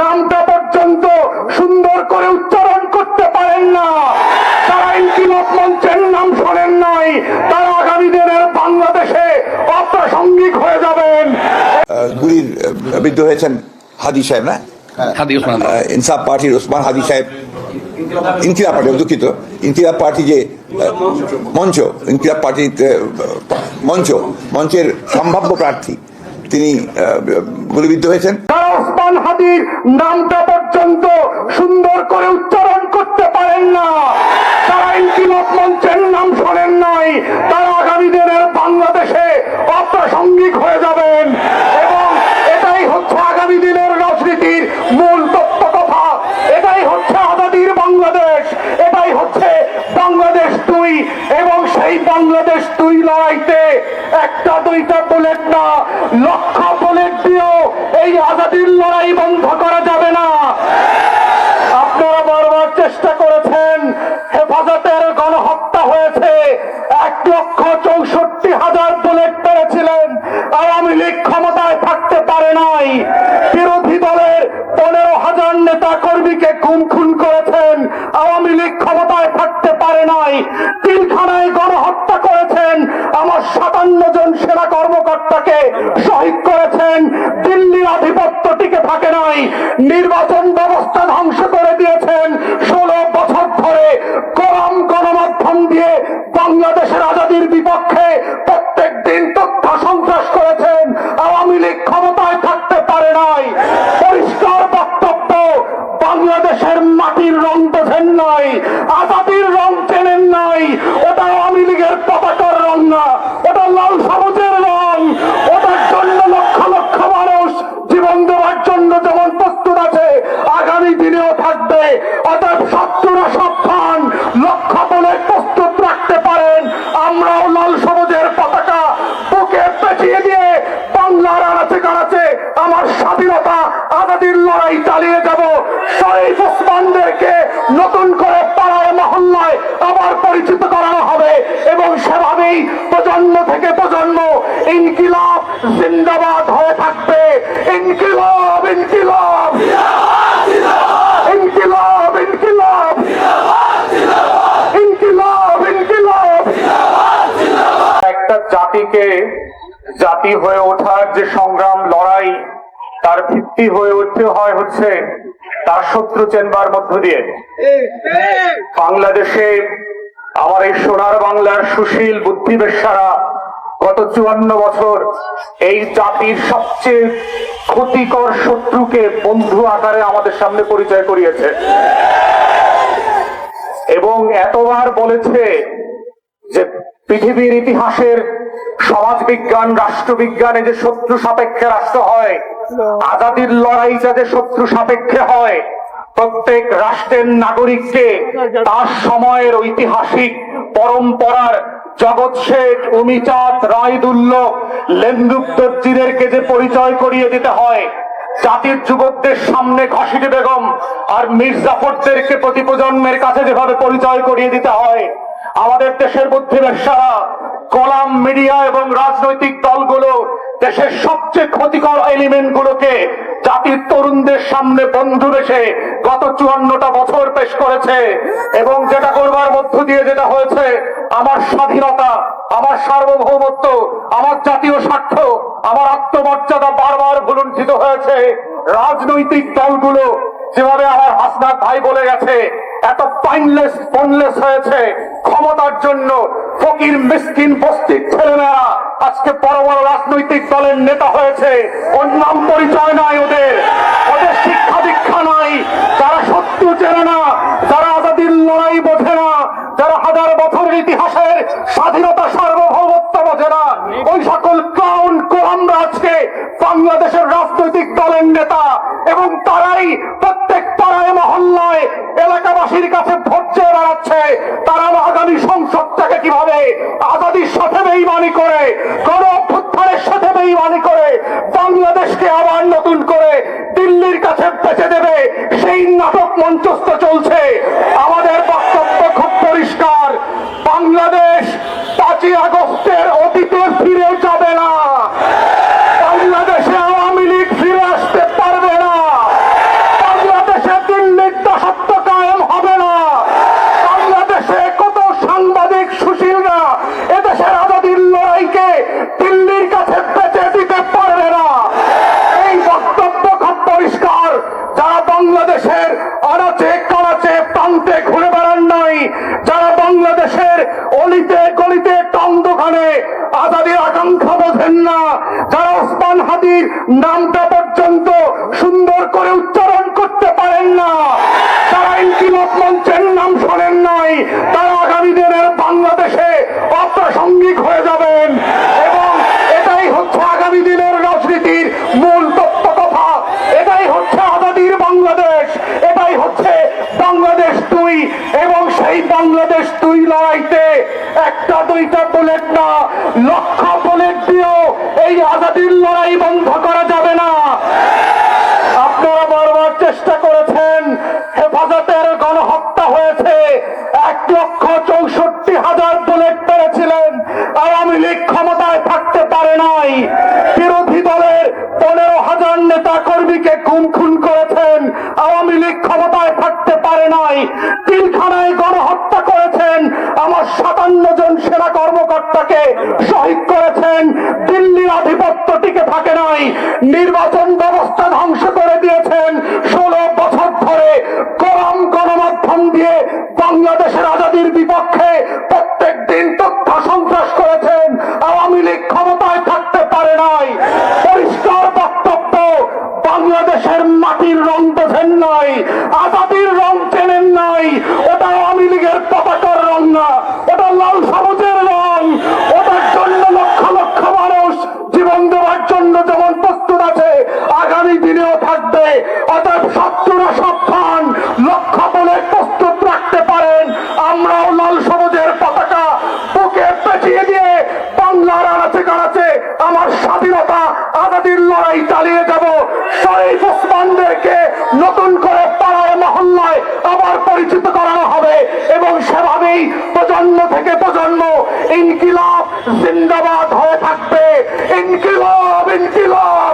নামটা পর্যন্ত সুন্দর করে উচ্চারণ করতে পারেন না। তারা ইনকিলাব মঞ্চের নাম শোনেন নাই। তারা আগামী দিনের বাংলাদেশে অপ্রাসঙ্গিক হয়ে যাবেন। গুলির বিদ্ধ হয়েছেন হাদি সাহেব না? আহ, ইনসাফ পার্টির ওসমান হাদি সাহেব ইনকিলাব পার্টি দুঃখিত। ইনকিলাব পার্টি যে মঞ্চ ইনকিলাব পার্টির মঞ্চ মঞ্চের সম্ভাব্য প্রার্থী তিনি আহ, গুলিবিদ্ধ হয়েছেন। তারা নামটা পর্যন্ত সুন্দর করে উচ্চারণ করতে পারেন না। তারা ইনকিলাব মঞ্চের নাম শোনেন নাই। তারা আগামী দিনের বাংলাদেশে অপ্রাসঙ্গিক হয়ে যাবেন। এবং এটাই হচ্ছে আগামী দিনের রাজনীতির মূল তত্ত্ব কথা। এটাই হচ্ছে আজাদির বাংলাদেশ। এটাই হচ্ছে বাংলাদেশ তুই এবং সেই বাংলাদেশ তুই লড়াইতে একটা দুইটা বুলেট না, লক্ষ এই আজাদির লড়াই বন্ধ করা যাবে না। আপনারা বারবার চেষ্টা করেছেন, হেফাজতের গণহত্যা হয়েছে। এক লক্ষ চৌষট্টি হাজার বুলেট পেরেছিলেন, আওয়ামী লীগ ক্ষমতায় থাকতে পারে নাই। বিরোধী দলের পনেরো হাজার নেতা কর্মীকে গুম খুন করেছেন, আওয়ামী লীগ ক্ষমতায় থাকতে পারে নাই। তিলখানায় গণহত্যা করেছেন, আমার সাতান্ন জন সেনা কর্মকর্তাকে শহীদ করেছেন থাকে নাই। নির্বাচন ব্যবস্থা ধ্বংস করে দিয়েছেন। ষোলো বছর ধরে কলম গণমাধ্যম দিয়ে বাংলাদেশের থেকে প্রজন্ম ইনকিলাব জিন্দাবাদ হয়ে থাকবে। ইনকিলাব ইনকিলাব। ইনকিলাব ইনকিলাব। ইনকিলাব ইনকিলাব। একটা জাতিকে জাতি হয়ে ওঠার যে সংগ্রাম, লড়াই, তার ভিত্তি হয়ে উঠতে হয় হচ্ছে তার শত্রু চেনবার মধ্য দিয়ে। বাংলাদেশে আমার এই সোনার বাংলার সুশীল বুদ্ধিবেশারা গত চুয়ান্ন বছর এই জাতির সবচেয়ে ক্ষতিকর শত্রুকে বন্ধু আকারে আমাদের সামনে পরিচয় করিয়েছে। এবং এতবার বলেছে যে পৃথিবীর ইতিহাসের সমাজবিজ্ঞান, রাষ্ট্রবিজ্ঞানে যে শত্রু সাপেক্ষে রাষ্ট্র হয়, আজাদির লড়াইটা যে শত্রু সাপেক্ষে হয়, প্রত্যেক রাষ্ট্রের নাগরিককে তার সময়ের ঐতিহাসিক পরম্পরার জগৎ শেখ অমিচাঁদ রায়দুল্ল লেন্দুক দর্জিদেরকে যে পরিচয় করিয়ে দিতে হয়, জাতির যুবকদের সামনে ঘসিটি বেগম আর মির্জাফরদেরকে প্রতি প্রজন্মের কাছে যেভাবে পরিচয় করিয়ে দিতে হয়, আমাদের দেশের বুদ্ধিবেশারা কলাম মিডিয়া এবং রাজনৈতিক দলগুলো দেশের সবচেয়ে ক্ষতিকর এলিমেন্ট গুলোকে জাতির তরুণদের সামনে বন্ধু রেখে গত চুয়ান্নটা বছর পেশ করেছে এবং যেটা করবার মধ্য দিয়ে যেটা হয়েছে, আমার স্বাধীনতা, আমার সার্বভৌমত্ব, আমার জাতীয় স্বার্থ, আমার আত্মমর্যাদা বারবার ভুলুণ্ঠিত হয়েছে। রাজনৈতিক দলগুলো যেভাবে আমার হাসনাত ভাই বলে গেছে এত পাইনলেস ফোনলেস হয়েছে। ক্ষমতার জন্য ফকির মিসকিন বস্তির ছেলেমেয়েরা আজকে বড় বড় রাজনৈতিক দলের নেতা হয়েছে। ওর নাম পরিচয় নাই ওদের। ওদের শিক্ষা দীক্ষা নাই। যারা শত্রু চেনে না, যারা আজাদির লড়াই বোঝে না, যারা হাজার বছরের ইতিহাসের স্বাধীনতা সার্বভৌমত্ব বোঝে না, ওই সকল ক্লাউন কোলামরা আজকে বাংলাদেশের রাজনৈতিক দলের নেতা এবং তারাই প্রত্যেক পাড়ায় মহল্লায় এলাকাবাসীর কাছে ভোট চেয়ে বেড়াচ্ছে তারা আগামী সংসদটাকে কীভাবে আজাদির সাথে বেইমানি করে গণ অভ্যুত্থানের সাথে বেইমানি করে, বাংলাদেশকে আবার নতুন করে দিল্লির কাছে বেঁচে দেবে, সেই নাটক মঞ্চস্থ চলছে আমাদের বক্তব্য খুব পরিষ্কার বাংলাদেশ পাঁচই আগস্টের অতীতে ফিরে যাবে না বাংলাদেশে আওয়ামী লীগ ফিরে আসতে পারবে না যারা বাংলাদেশের অলিতে গলিতে টং দোকানে আজাদির আকাঙ্ক্ষা বোঝেন না। যারা ওসমান হাদির নামটা পর্যন্ত সুন্দর করে উচ্চারণ করতে পারেন না, তারা ইনকিলাব মঞ্চের নাম শোনেন নাই। তারা আগামী দিনের বাংলাদেশে অপ্রাসঙ্গিক হয়ে যাবেন। এবং এটাই হচ্ছে আগামী দিনের রাজনীতির মূল তত্ত্ব কথা। এটাই হচ্ছে আজাদির বাংলাদেশ। এটাই হচ্ছে বাংলাদেশ তুই এবং সেই বাংলাদেশ তুই একটা দুইটা বুলেট না লক্ষ বুলেট দিয়েও এই আজাদির লড়াই বন্ধ করা যাবে না। আপনারা বারবার চেষ্টা করেছেন, হেফাজতের গণহত্যা হয়েছে। এক লক্ষ চৌষট্টি হাজার বুলেট পেরেছিলেন, আওয়ামী লীগ ক্ষমতায় থাকতে পারে নাই। বিরোধী দলের পনেরো হাজার নেতা কর্মীকে খুন খুন করেছেন, আওয়ামী লীগ ক্ষমতায় থাকতে পারে নাই। তিলখানায় গণহত্যা করেছেন আমার সাতান্ন জন সেনা কর্মকর্তাকে শহীদ করেছেন দিল্লির আধিপত্য টিকে থাকে নাই, নির্বাচন ব্যবস্থা ধ্বংস করে দিয়েছেন। ষোলো বছর ধরে গরম গণমাধ্যম দিয়ে বাংলাদেশের আজাদির বিপক্ষে প্রত্যেক দিন তথ্য সন্ত্রাস করেছেন। আওয়ামী লীগ ক্ষমতায় থাকতে পারে নাই। পরিষ্কার বক্তব্য, বাংলাদেশের মাটির রং বোঝেন নাই, আজাদির রং চেনেন নাই। ওটা আওয়ামী লীগের পতাকার রং না, ওটা লাল সবুজের রং ওটার জন্য লক্ষ লক্ষ মানুষ জীবন দেওয়ার জন্য যেমন প্রস্তুত আছে আগামী দিনেও থাকবে অতএব শত্রুরা সাবধান লক্ষ বলে প্রস্তুত রাখতে পারেন আমরাও লাল সবুজের পতাকা বুকে পেঁচিয়ে দিয়ে বাংলার আনাচে কানাচে আমার স্বাধীনতা আজাদির লড়াই চালিয়ে যাব। শরীফ ওসমানদেরকে নতুন করে পাড়ায় মহল্লায় আবার পরিচিত করানো হবে এবং সেভাবেই প্রজন্ম থেকে প্রজন্ম ইনকিলাব জিন্দাবাদ হয়ে থাকবে। ইনকিলাব!